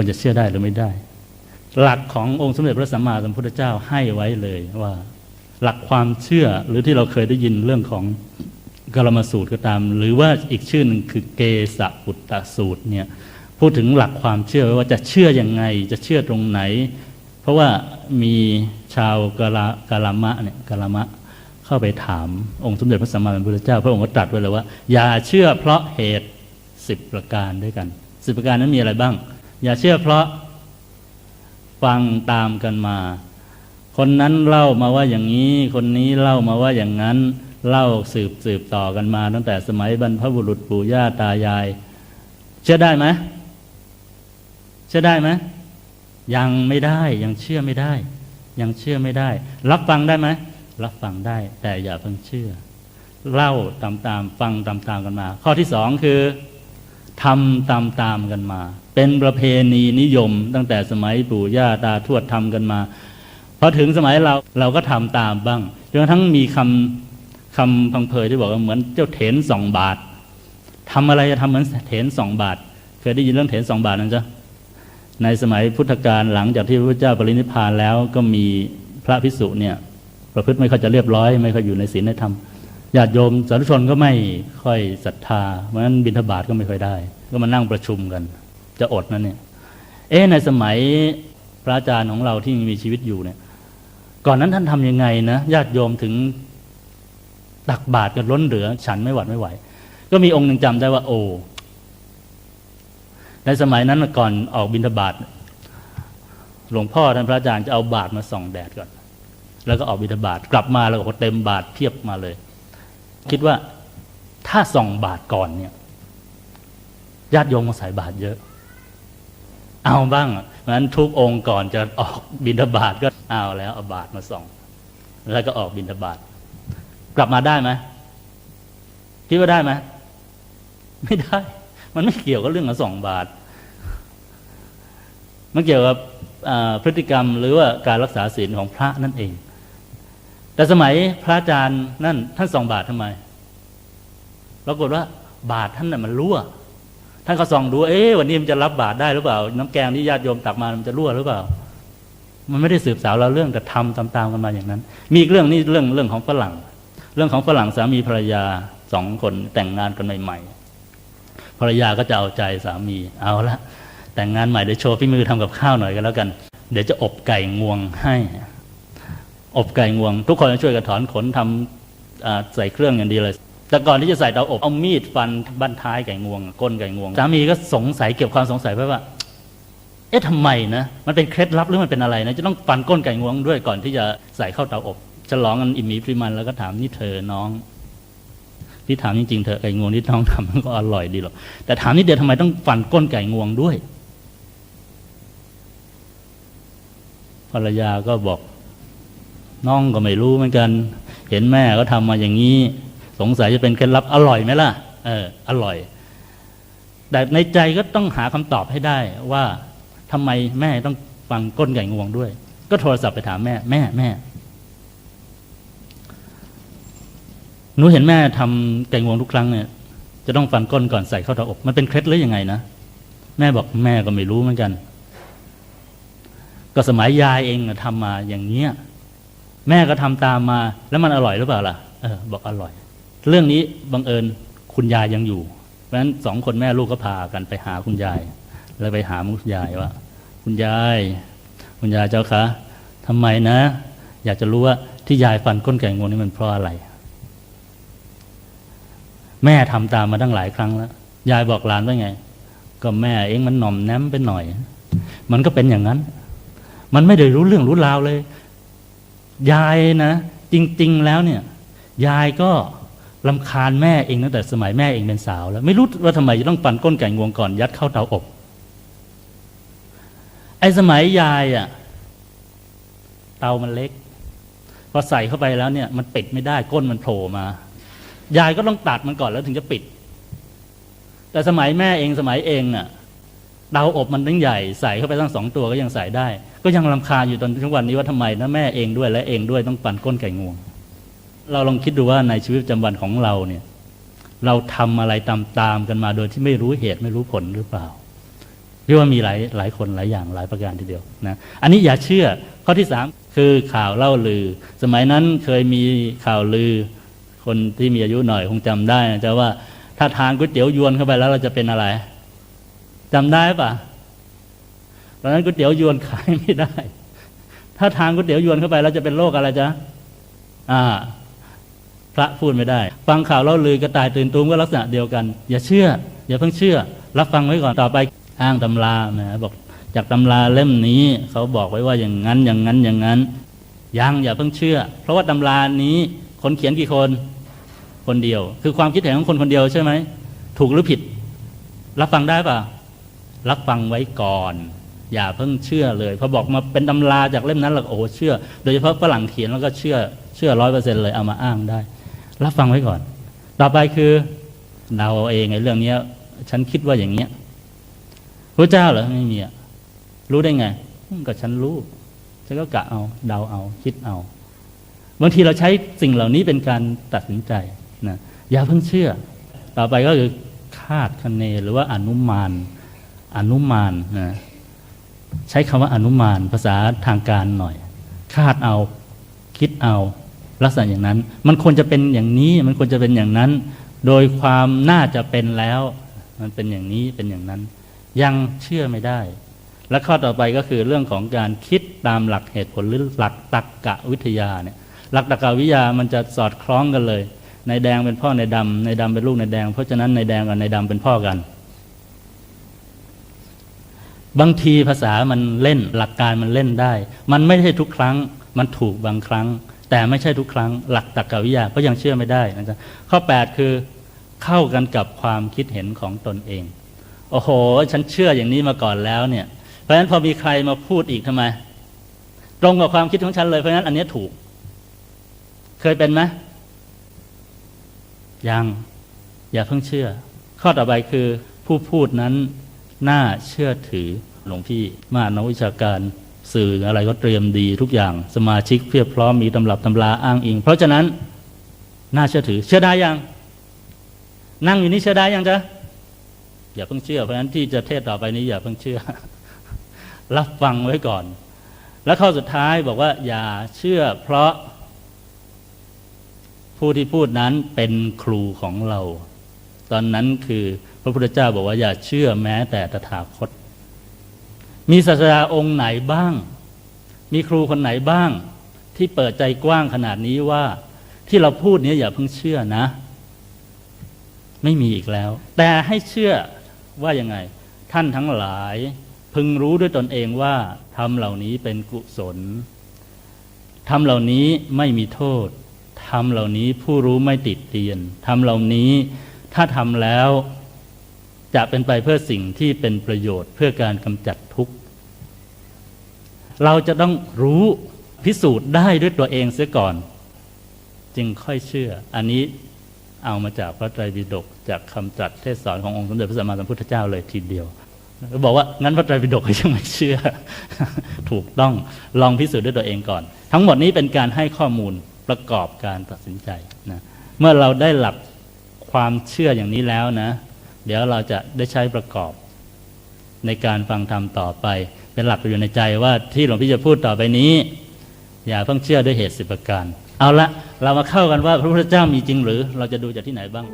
ควรจะเชื่อได้หรือไม่ได้ หลักขององค์สมเด็จพระสัมมาสัมพุทธเจ้าให้ไว้เลยว่า หลักความเชื่อหรือที่เราเคยได้ยินเรื่องของกรมสูตรก็ตาม หรือว่าอีกชื่อหนึ่งคือเกสปุตตสูตรเนี่ยพูดถึงหลักความเชื่อว่าจะเชื่ออยังไง จะเชื่อตรงไหน เพราะว่ามีชาวกาลากาลามะเนี่ยกาลามะเข้าไปถามองค์สมเด็จพระสัมมาสัมพุทธเจ้า พระองค์ก็ตรัสไว้เลยว่า อย่าเชื่อเพราะเหตุสิบประการด้วยกันสิบประการนั้นมีอะไรบ้าง อย่าเชื่อเพราะฟังตามกันมา คนนั้นเล่ามาว่าอย่างนี้ คนนี้เล่ามาว่าอย่างนั้น เล่าสืบสืบต่อกันมา ตั้งแต่สมัยบรรพบุรุษปู่ย่าตายาย เชื่อได้ไหมเชื่อได้ไหมยังไม่ได้ยังเชื่อไม่ได้ ยังเชื่อไม่ได้ รับฟังได้ไหมรับฟังได้ แต่อย่าเพิ่งเชื่อ เล่าตามตามฟังตามตามกันมา ข้อที่สองคือ ทำตามตามกันมา เป็นประเพณีนิยม ตั้งแต่สมัยปู่ย่าตาทวดทำกันมาพอถึงสมัยเราเราก็ทำตามบ้างจนกระทั่งมีคำคำพังเพยที่บอกว่าเหมือนเจ้าเถนสองบาททำอะไรจะทำเหมือนเถนสองบาท เคยได้ยินเรื่องเถนสองบาทนะจ๊ะในสมัยพุทธกาลหลังจากที่พระเจ้าปรินิพพานแล้วก็มีพระพิสุเนี่ยประพฤติไม่ค่อยจะเรียบร้อย ไม่ค่อยอยู่ในศีลในธรรม ญาติโยมสาธุชนก็ไม่ค่อยศรัทธาเพราะฉะนั้นบิณฑบาตก็ไม่ค่อยได้ ก็มานั่งประชุมกัน จะอดนั่นเนี่ย เอ๊ในสมัยพระอาจารย์ของเราที่มีชีวิตอยู่เนี่ย ก่อนนั้นท่านทำยังไงนะญาติโยมถึงตักบาตรกันล้นเหลือ ฉันไม่หวัดไม่ไหว ก็มีองค์หนึ่งจำได้ว่า โอ้ในสมัยนั้นก่อนออกบิณฑบาตหลวงพ่อท่านพระอาจารย์จะเอาบาตรมาส่องแดดก่อน แล้วก็ออกบิณฑบาตกลับมาแล้วก็เต็มบาตรเพียบมาเลย คิดว่าถ้าส่องบาตรก่อนเนี่ยญาติโยมมาใส่บาตรเยอะ เอาบ้างเพราะฉะนั้นทุกองค์ก่อนจะออกบิณฑบาตก็เอาแล้วเอาบาตรมาส่อง แล้วก็ออกบิณฑบาตกลับมาได้ไหมคิดว่าได้ไหมไม่ได้ มันไม่เกี่ยวกับเรื่องของสองบาท มันเกี่ยวกับพฤติกรรมหรือว่าการรักษาศีลของพระนั่นเอง แต่สมัยพระอาจารย์นั่นท่านสองบาททำไมปรากฏว่าบาทท่านน่ะมันรั่ว ท่านก็ส่องดูเอ๊ะวันนี้มันจะรับบาทได้หรือเปล่า น้ำแกงที่ญาติโยมตักมามันจะรั่วหรือเปล่า มันไม่ได้สืบสาวเราเรื่องแต่ทำตามๆกันมาอย่างนั้น มีอีกเรื่องนี้เรื่องเรื่องของฝรั่ง เรื่องของฝรั่งสามีภรรยาสองคนแต่งงานกันใหม่ๆภรรยาก็จะเอาใจสามีเอาละแต่งงานใหม่เดี๋ยวโชว์พี่มือทำกับข้าวหน่อยกันแล้วกัน เดี๋ยวจะอบไก่งวงให้ อบไก่งวง ทุกคนจะช่วยกันถอนขนทำใส่เครื่องอย่างดีเลย แต่ก่อนที่จะใส่เตาอบเอามีดฟันบั้นท้ายไก่งวง ก้นไก่งวงสามีก็สงสัยเก็บความสงสัยไว้ว่า เอ๊ะทำไมนะมันเป็นเคล็ดลับหรือมันเป็นอะไรนะจะต้องฟันก้นไก่งวงด้วยก่อนที่จะใส่เข้าเตาอบฉลองกันอิมมีพริมันแล้วก็ถามนี่เธอน้องที่ถามจริงๆเธอไก่งวงที่น้องทำมันก็อร่อยดีหรอกแต่ถามนิดเดียวทำไมต้องฟันก้นไก่งวงด้วยภรรยาก็บอก น้องก็ไม่รู้เหมือนกัน เห็นแม่ก็ทำมาอย่างนี้ สงสัยจะเป็นเคล็ดลับอร่อยไหมล่ะ เออ อร่อย แต่ในใจก็ต้องหาคำตอบให้ได้ว่าทำไมแม่ต้องฟังก้นไก่งวงด้วย ก็โทรศัพท์ไปถามแม่ แม่แม่หนูเห็นแม่ทำไก่งวงทุกครั้งเนี่ย จะต้องฟันก้นก่อนใส่เข้าเตาอบ มันเป็นเคล็ดหรือยังไงนะ แม่บอกแม่ก็ไม่รู้เหมือนกัน ก็สมัยยายเองทำมาอย่างเนี้ย แม่ก็ทำตามมา แล้วมันอร่อยหรือเปล่าล่ะเออบอกอร่อย เรื่องนี้บังเอิญคุณยายยังอยู่ เพราะฉะนั้นสองคนแม่ลูกก็พากันไปหาคุณยาย แล้วไปหาคุณยายว่า คุณยาย คุณยายเจ้าคะทำไมนะ อยากจะรู้ว่าที่ยายฟันก้นไก่งวงนี่มันเพราะอะไร แม่ทำตามมาตั้งหลายครั้งแล้ว ยายบอกหลานว่าไง ก็แม่เองมันหน่อมแนมไปหน่อย มันก็เป็นอย่างนั้น มันไม่ได้รู้เรื่องรู้ราวเลย ยายนะ จริง ๆ แล้วเนี่ย ยายก็ลำคาญแม่เองตั้งแต่สมัยแม่เองเป็นสาวแล้ว ไม่รู้ว่าทำไมจะต้องปั่นก้นไก่งวงก่อนยัดเข้าเตาอบ ไอ้สมัยยายอะ่ะเตามันเล็กพอใส่เข้าไปแล้วเนี่ย มันปิดไม่ได้ก้นมันโผล่มา ยายก็ต้องตัดมันก่อนแล้วถึงจะปิด แต่สมัยแม่เองสมัยเองอะ เตาอบมันตั้งใหญ่ใส่เข้าไปตั้งสองตัวก็ยังใส่ได้ ก็ยังลำคาญอยู่ตอนทุกวันนี้ว่าทำไมนะแม่เองด้วยและเองด้วยต้องปั่นก้นไก่งวง เราลองคิดดูว่าในชีวิตประจำวันของเราเนี่ย เราทำอะไรตามๆกันมาโดยที่ไม่รู้เหตุไม่รู้ผลหรือเปล่าพี่ว่ามีหลายหลายคนหลายอย่างหลายประการทีเดียวนะอันนี้อย่าเชื่อข้อที่สามคือข่าวเล่าลือ สมัยนั้นเคยมีข่าวลือ คนที่มีอายุหน่อยคงจำได้นะจะว่าถ้าทานก๋วยเตี๋ยวยวนเข้าไปแล้วเราจะเป็นอะไร จำได้ปะตอนนั้นก๋วยเตี๋ยวยวนขายไม่ได้ ถ้าทานก๋วยเตี๋ยวยวนเข้าไปแล้วจะเป็นโรคอะไรจ๊ะอ่า พระพูดไม่ได้ ฟังข่าวเล่าลือกระต่ายตื่นตูมก็ลักษณะเดียวกัน อย่าเชื่อ อย่าเพิ่งเชื่อ รับฟังไว้ก่อนต่อไปอ้างตำราแหมบอกจากตำราเล่มนี้ เขาบอกไว้ว่าอย่างนั้น อย่างนั้นอย่างนั้นยังอย่าเพิ่งเชื่อ เพราะว่าตำรานี้คนเขียนกี่คนคนเดียว คือความคิดเห็นของคนคนเดียวใช่ไหมถูกหรือผิด รับฟังได้ป่ะ รับฟังไว้ก่อน อย่าเพิ่งเชื่อเลยพอบอกมาเป็นตำราจากเล่มนั้นเราก็โอ้โหเชื่อ โดยเฉพาะฝรั่งเขียนแล้วก็เชื่อเชื่อร้อยเปอร์เซ็นต์เลยเอามาอ้างได้ รับฟังไว้ก่อน ต่อไปคือเดาเอาเองไอ้เรื่องเนี้ย ฉันคิดว่าอย่างเนี้ยพระเจ้าเหรอไม่มีอะรู้ได้ไงก็ฉันรู้ฉันก็กะเอาเดาเอาคิดเอาบางทีเราใช้สิ่งเหล่านี้เป็นการตัดสินใจนะอย่าเพิ่งเชื่อ ต่อไปก็คือคาดคะเนหรือว่าอนุมาน อนุมานนะใช้คำว่าอนุมานภาษาทางการหน่อย คาดเอาคิดเอาลักษณะอย่างนั้น มันควรจะเป็นอย่างนี้มันควรจะเป็นอย่างนั้น โดยความน่าจะเป็นแล้ว มันเป็นอย่างนี้เป็นอย่างนั้น ยังเชื่อไม่ได้ และข้อต่อไปก็คือเรื่องของการคิดตามหลักเหตุผลหรือหลักตรรกะวิทยาเนี่ยหลักตรรกะวิทยามันจะสอดคล้องกันเลยในแดงเป็นพ่อในดำในดำเป็นลูกในแดง เพราะฉะนั้นในแดงกับในดำเป็นพ่อกัน บางทีภาษามันเล่นหลักการมันเล่นได้ มันไม่ใช่ทุกครั้ง มันถูกบางครั้ง แต่ไม่ใช่ทุกครั้ง หลักตรรกวิทยาก็ยังเชื่อไม่ได้นะจ๊ะข้อ 8 คือเข้ากันกับความคิดเห็นของตนเอง โอ้โห ฉันเชื่ออย่างนี้มาก่อนแล้วเนี่ย เพราะฉะนั้นพอมีใครมาพูดอีกทำไม ตรงกับความคิดของฉันเลยเพราะฉะนั้นอันนี้ถูก เคยเป็นไหมยังอย่าเพิ่งเชื่อ ข้อต่อไปคือผู้พูดนั้น น่าเชื่อถือหลวงพี่มานักวิชาการสื่ออะไรก็เตรียมดีทุกอย่างสมาชิกเพียบพร้อมมีตำรับตำราอ้างอิง เพราะฉะนั้นน่าเชื่อถือ เชื่อได้ยัง นั่งอยู่นี่เชื่อได้ยังจ๊ะอย่าเพิ่งเชื่อเพราะฉะนั้นที่จะเทศต่อไปนี้อย่าเพิ่งเชื่อ รับฟังไว้ก่อน แล้วข้อสุดท้ายบอกว่า อย่าเชื่อ เพราะ ผู้ที่พูดนั้นเป็นครูของเรา ตอนนั้นคือ พระพุทธเจ้าบอกว่าอย่าเชื่อแม้แต่ตถาคต มีศาสดาองค์ไหนบ้าง มีครูคนไหนบ้าง ที่เปิดใจกว้างขนาดนี้ว่า ที่เราพูดนี้อย่าเพิ่งเชื่อนะ ไม่มีอีกแล้ว แต่ให้เชื่อว่ายังไง ท่านทั้งหลาย พึงรู้ด้วยตนเองว่าทำเหล่านี้เป็นกุศลทำเหล่านี้ไม่มีโทษทำเหล่านี้ผู้รู้ไม่ติดเตียนทำเหล่านี้ถ้าทำแล้ว จะเป็นไปเพื่อสิ่งที่เป็นประโยชน์เพื่อการกำจัดทุกข์ เราจะต้องรู้พิสูจน์ได้ด้วยตัวเองเสียก่อน จึงค่อยเชื่อ อันนี้เอามาจากพระไตรปิฎกจากคำตรัสเทศสอนขององค์สมเด็จพระสัมมาสัมพุทธเจ้าเลยทีเดียวบอกว่างั้นพระไตรปิฎกยังไม่เชื่อ ถูกต้องลองพิสูจน์ด้วยตัวเองก่อน ทั้งหมดนี้เป็นการให้ข้อมูลประกอบการตัดสินใจนะเมื่อเราได้หลักความเชื่ออย่างนี้แล้วนะ เดี๋ยวเราจะได้ใช้ประกอบ ในการฟังธรรมต่อไป เป็นหลักอยู่ในใจว่าที่หลวงพี่จะพูดต่อไปนี้ อย่าเพิ่งเชื่อด้วยเหตุสิบประการ เอาละเรามาเข้ากันว่าพระพุทธเจ้ามีจริงหรือ เราจะดูจากที่ไหนบ้าง